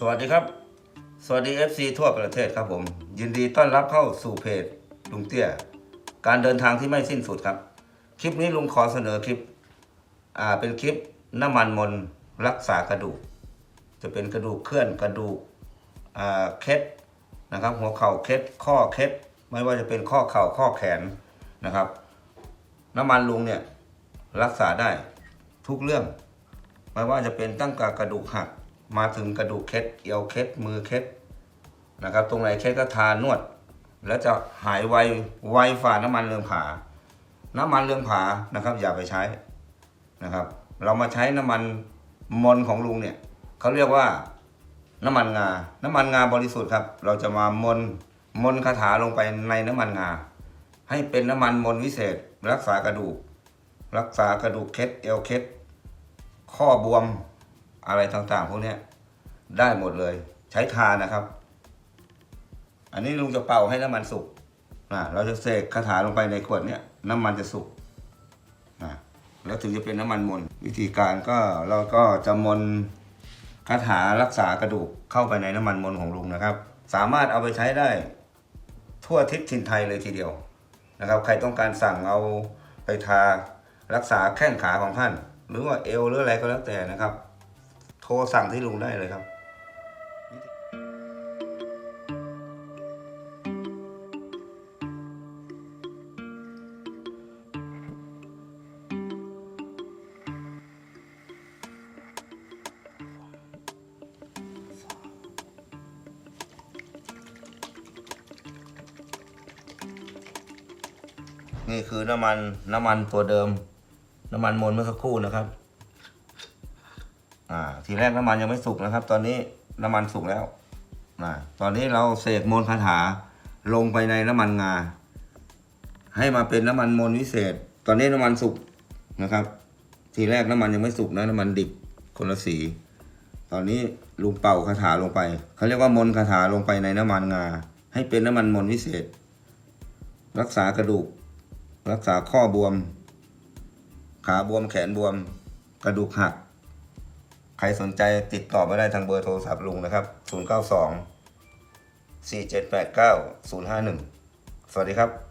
สวัสดีครับ สวัสดี FC ทั่วประเทศครับผม ยินดีต้อนรับเข้าสู่เพจลุงเตี้ย การเดินทางที่ไม่สิ้นสุดครับ คลิปนี้ลุงขอเสนอคลิป อ่า เป็นคลิปน้ำมันมนรักษากระดูก จะเป็นกระดูกเคลื่อนกระดูก อ่า เคล็ดนะครับ หัวเข่าเคล็ดข้อเคล็ดไม่ว่าจะเป็นข้อเข่าข้อแขน นะครับ น้ำมันลุงเนี่ยรักษาได้ทุกเรื่อง ไม่ว่าจะเป็นตั้งแต่กระดูกหักมาถึงกระดูกเคล็ดเอวเคล็ดมือเคล็ดนะครับ ตรงไหนเคล็ดก็ทานวด แล้วจะหายไวไวฝ่าน้ำมันเรืองผา น้ำมันเรืองผานะครับ อย่าไปใช้นะครับ เรามาใช้น้ำมันมนของลุงเนี่ยเขาเรียกว่าน้ำมันงา น้ำมันงาบริสุทธิ์ครับ เราจะมามนมนคาถาลงไปในน้ำมันงา ให้เป็นน้ำมันมนวิเศษ รักษากระดูก รักษากระดูกเคล็ดเอวเคล็ดข้อบวมอะไรต่างๆพวกนี้ได้หมดเลย ใช้ทานะครับ อันนี้ลุงจะเป่าให้น้ำมันสุกนะเราจะเสกคาถาลงไปในขวดเนี้ยน้ำมันจะสุกนะแล้วถึงจะเป็นน้ำมันมนวิธีการก็เราก็จะมนคาถารักษากระดูกเข้าไปในน้ำมันมนของลุงนะครับ สามารถเอาไปใช้ได้ทั่วทิศถิ่นไทยเลยทีเดียว นะครับใครต้องการสั่งเอาไปทารักษาแข้งขาของท่าน หรือว่าเอวหรืออะไรก็แล้วแต่นะครับ โทรสั่งที่ลุงได้เลยครับ นี่คือน้ำมันน้ำมันตัวเดิม น้ำมันมนเมื่อสักครู่นะครับ อ่า ทีแรกน้ำมันยังไม่สุกนะครับ ตอนนี้น้ำมันสุกแล้วอ่าตอนนี้เราเสกมนคาถาลงไปในน้ำมันงา ให้มาเป็นน้ำมันมนวิเศษ ตอนนี้น้ำมันสุกนะครับ ทีแรกน้ำมันยังไม่สุกนะน้ำมันดิบคนละสี ตอนนี้ลุงเป่าคาถาลงไปเขาเรียกว่ามนคาถาลงไปในน้ำมันงา ให้เป็นน้ำมันมนวิเศษ รักษากระดูก รักษาข้อบวม ขาบวมแขนบวม กระดูกหัก ใครสนใจติดต่อมาได้ทางเบอร์โทรศัพท์ลุงนะครับ 092 4789 051 สวัสดีครับ